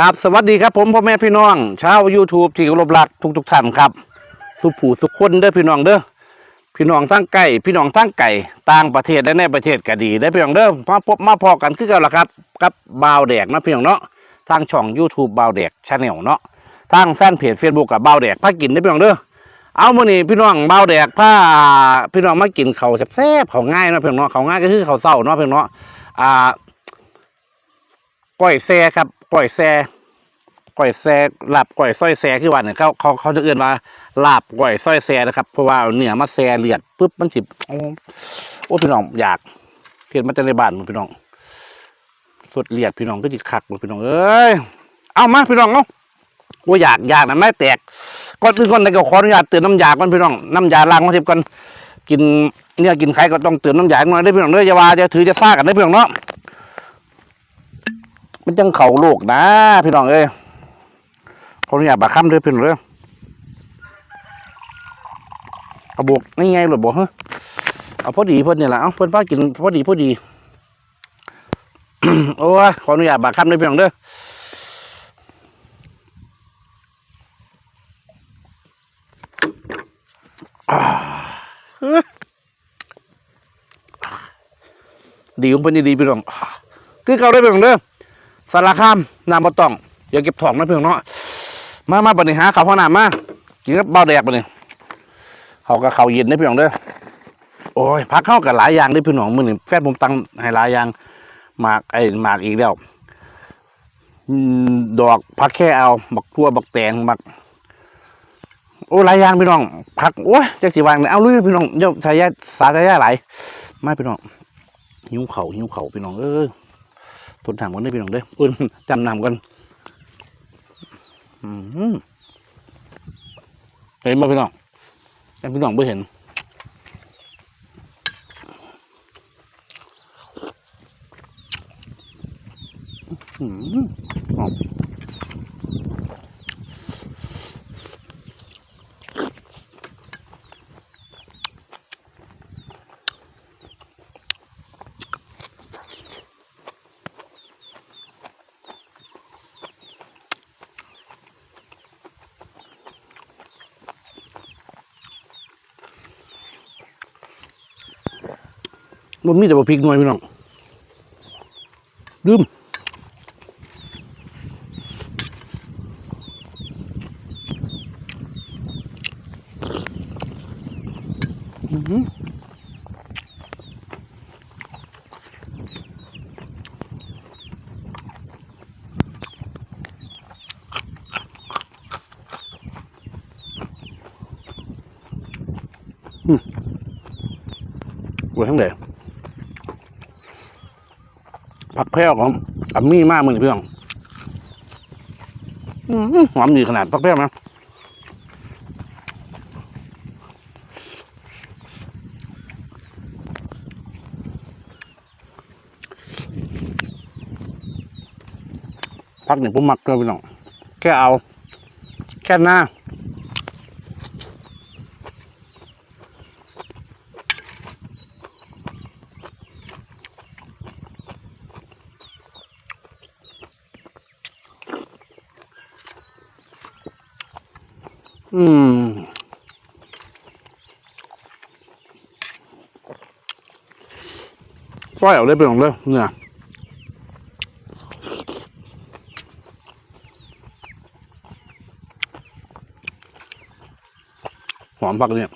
ครับสวัสดีครับผมพ่อแม่พี่น้องชาว YouTube ที่เคารพรักทุกทุกท่านครับ สุผู้สุขคนเด้อพี่น้องเด้อพี่น้องทั้งไก่พี่น้องทั้งไก่ต่างประเทศและในประเทศก็ดีได้พี่น้องเด้อมาพบมาพอกันคือกันละครับ กับบาวแดกนะพี่น้องเนาะทางช่อง YouTube บาวแดกชาแนลเนาะทางแฟนเพจ Facebook กับบาวแดกพากินได้พี่น้องเด้อเอามื้อนี้พี่น้องบาวแดกพาพี่น้องมากินเขาแซ่บๆข้าง่ายเนาะพี่น้องเขาง่ายก็คือเขาวเช้าเนาะพี่น้องอ่าก้อยแซ่ครับ ก้อยแซ่ก้อยแซ่หลาบก้อยส้อยแซ่คือว่าเนี่ยเขาเขาเขาจะเอื่นว่าลาบก้อยส้อยแซ่นะครับเพราะว่าเนื้อมาแซ่เลือดปุ๊บมันจิบโอ้โอ้พี่น้องอยากเห็นมาจากในบ้านมันพี่น้องสดเลียดพี่น้องก็จิคักพี่น้องเอ้ยเอามาพี่น้องเนาะโอ้อยากอยากนะไม่แตกก่อนอื่นก่อนในก็ขออนุญาตเตือนน้ำยาก่อนพี่น้องน้ำยาล้างมาทิพก่อนกินเนี่ยกินไข่ก็ต้องเตือนน้ำยาหน่อยได้พี่น้องเด้ออย่าว่าจะถือจะซ่ากันได้พี่น้องเนาะ มันจังเข่าโลกนะ พี่น้องเอ้ยขออนุญาตบาค้ำด้วยพื่น้อนเด้อเอาบวกนี่ไงหรือบอกเฮ้เอาพอดีเพื่อนนี่แหละเอาเพื่อนป้ากินพอดีพอดีโอ้ยขออนุญาตบาค้ำด้วยพื่น้ออ่าเฮ้ยดีของเพื่อนดีพี่น้องคือเขาได้พื่น้อนเด้อ สารคามน้ำบ่ต้องอย่าเก็บถ่องนะเพื่อนเนาะมามาบัดนี้หาข้าวข้าวหนามมากินกับเบาแดกบัดนี้เขากับเขาเย็นได้อพี่น้องเด้อโอ้ยพักเข้ากับหลายอย่างด้อพี่น้องมื้อนี้แฟนผมตังให้หลายอย่างหมากไอ้หมากอีกแล้วดอกพักแค่เอาบักทั่วบักแตงบักโอ้หลายอย่างพี่น้องผักโอ้ยจักสิวางเลยเอาลุยพี่น้องเดี๋ยวชายาสาชายาหลายมาพี่น้องหิ้วเข่าหิวเข่าพี่น้องเอ้ย ทนถามกันได้พี่น้องเด้ออุ่นจำนำกันเห็นบ่พี่น้องแต่พี่น้องไม่เห็นอืมหอม มันมีแต่ว่าพริกหน่วยพี่น้องลืมอื้อหืออืมไว้ทั้งเด ผักแพรวของอัมมี่มากมึงพี่น้องอื้อหือหอมดีขนาดผักแพรวนะผักหนึ่งผมหมักด้วยพี่น้องแค่เอา แค่หน้า ปล่อยเอาได้เป็นของเลยเนี่ยหอมผักเนี่ย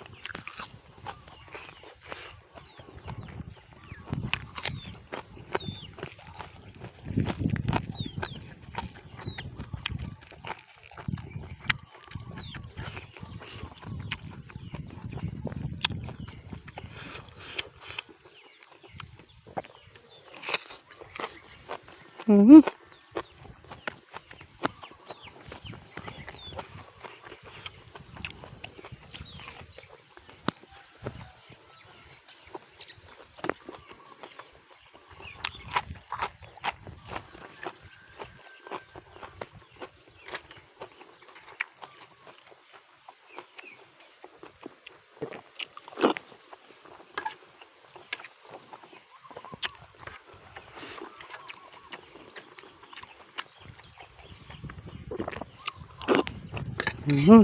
อื้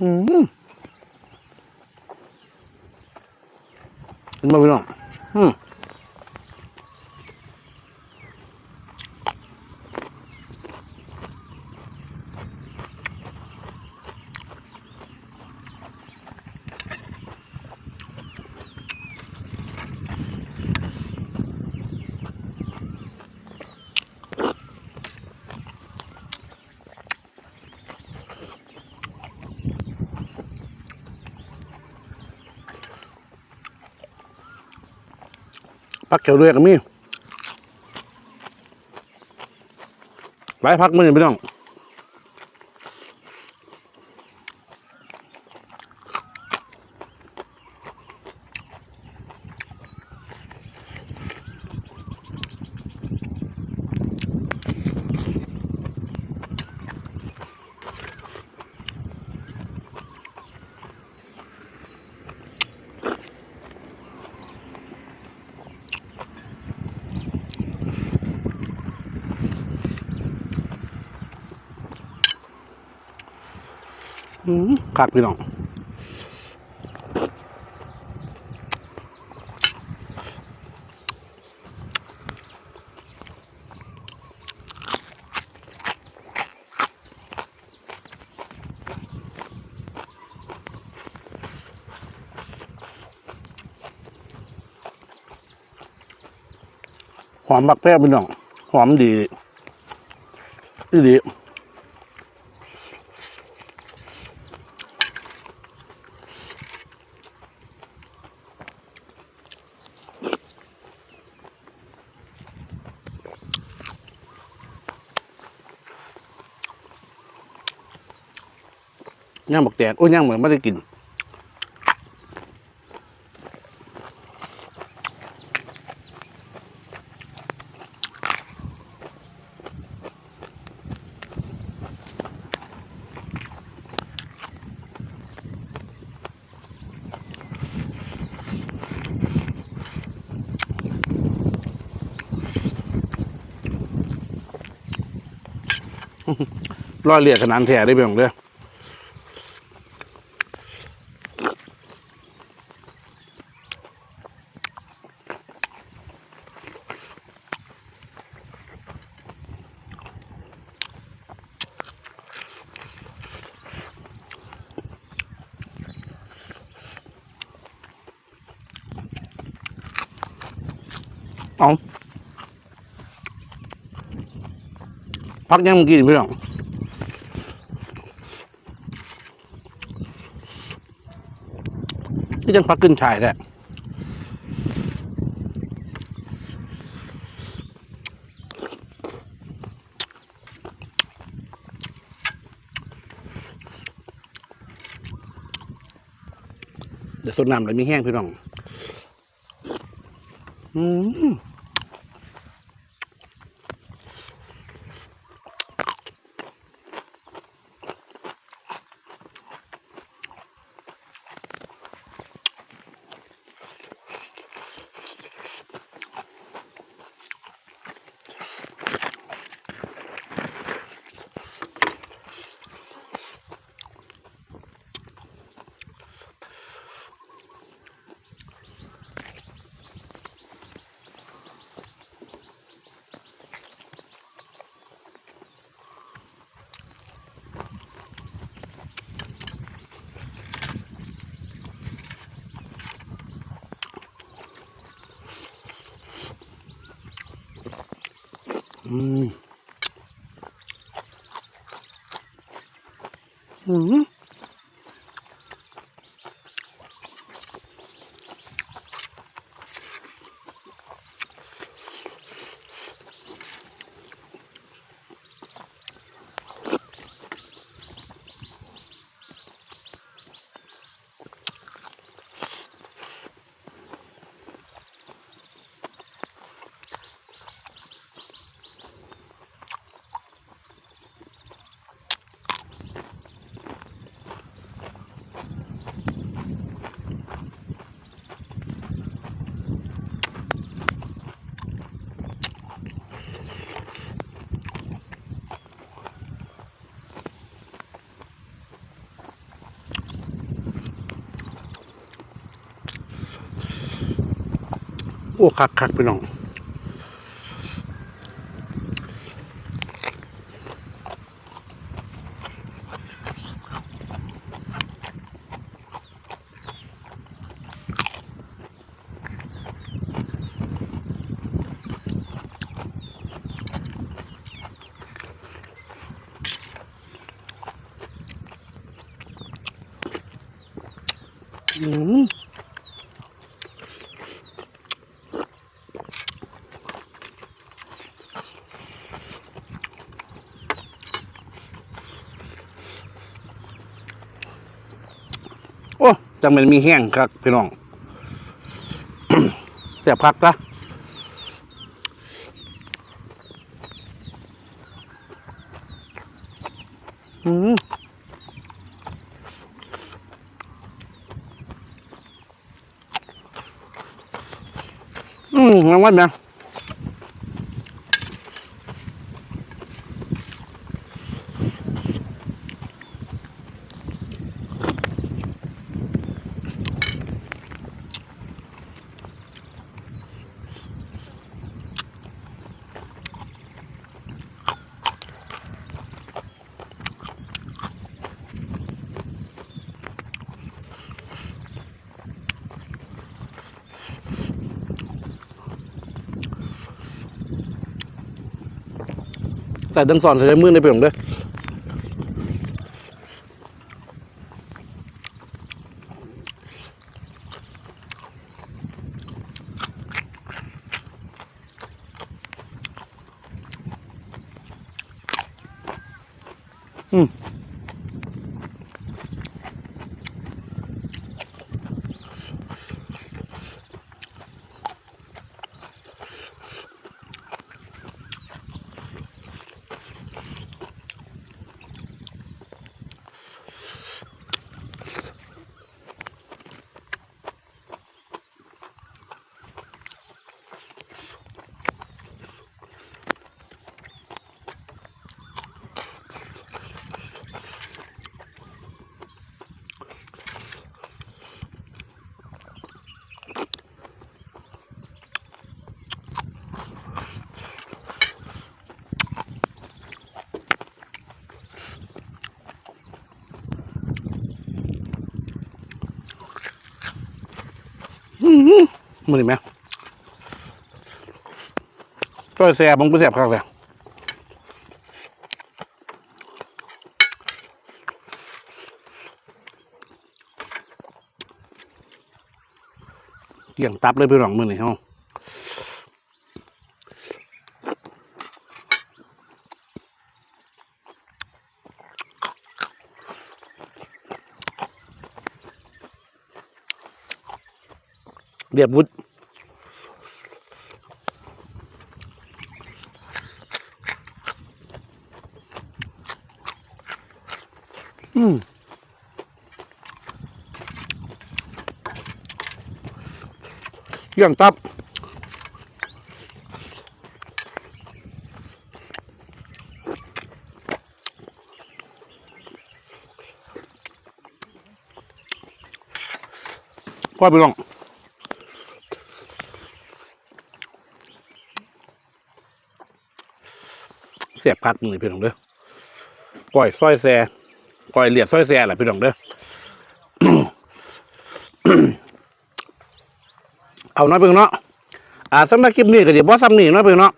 อหืออื้อหือเห็นไหมพี่น้องอืม พักเขียวด้วยกันมีหลายพักมือนี่พี่น้อง อืม คักพี่น้องหอมบักแป้พี่น้อง หอมดีดี ย่างบักแตนโอ้ย่างเหมือนไม่ได้กินร้อยเรียกขนาดแท้ได้เพียงเด้อ เอาพักยังมึงกินพี่น้องที่ยังพักขึ้นชายแหละเดี๋ยวสดน้ำเลยมีแห้งพี่น้อง อืม อืม อ้คักคักพี่น้อง อืมโอ้ จังมันมีแห้งครับพี่น้องเสียบพักละอืมอืมรางวัลนะ แต่ดังสอนใช้มือในเปลืองด้วยอืม มือนี่ไหมก็แซ่บมึงกูแซบคักเลยเกี่ยงตับเลยพี่น้องมือนี่เฮาเรียบวุฒ เกี่ยงตับพ่อไปลองเสียบพัดมือพี่น้องเด้อก้อยซอยแซ่ก้อยเหลียดซอยแซ่แหละพี่น้องเด้อ เอาน้อยเพิ่งเนาะอ่าสำหรับคลิปนี้ก็เดี๋ยวบ่ซ้ำนี่เนาะเพิ่งเนาะ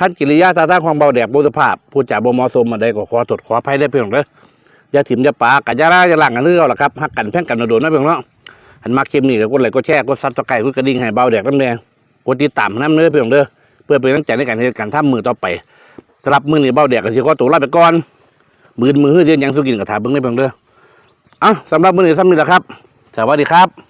ขั้นกิริยาตาตาของเบาแดกบุตภาพพูดจาบ่เหมาะสมมาได้ก็ขอตรวขออภัยได้เพี่น้องเด้อย่าถิ่มอย่าปากกัอย่าร่าอย่าหลังกันเรื่องล่ะครับฮักกันแพ่งกันโดนๆเนาะเพิ่งเนาะหันมาคลิปนี้ก็กดไลค์กดแชร์กดซับสไครต์กดกระดิ่งให้เบาแดกน้ำแดงกดติดตามน้ำเนื้อเพี่น้องเด้อเพื่อเป็นกำลังใจในการเฮ็ดการทำมือต่อไปสำหรับมือนี้เบาแดกก็สิขอตัวลาไปก่อนมือมือเรียนยังสุกินกับถาเบิ่งได้เพียงเด้ออะสำหรับมือนี้ซ้ำนี่แหละครับ สวัสดีครับ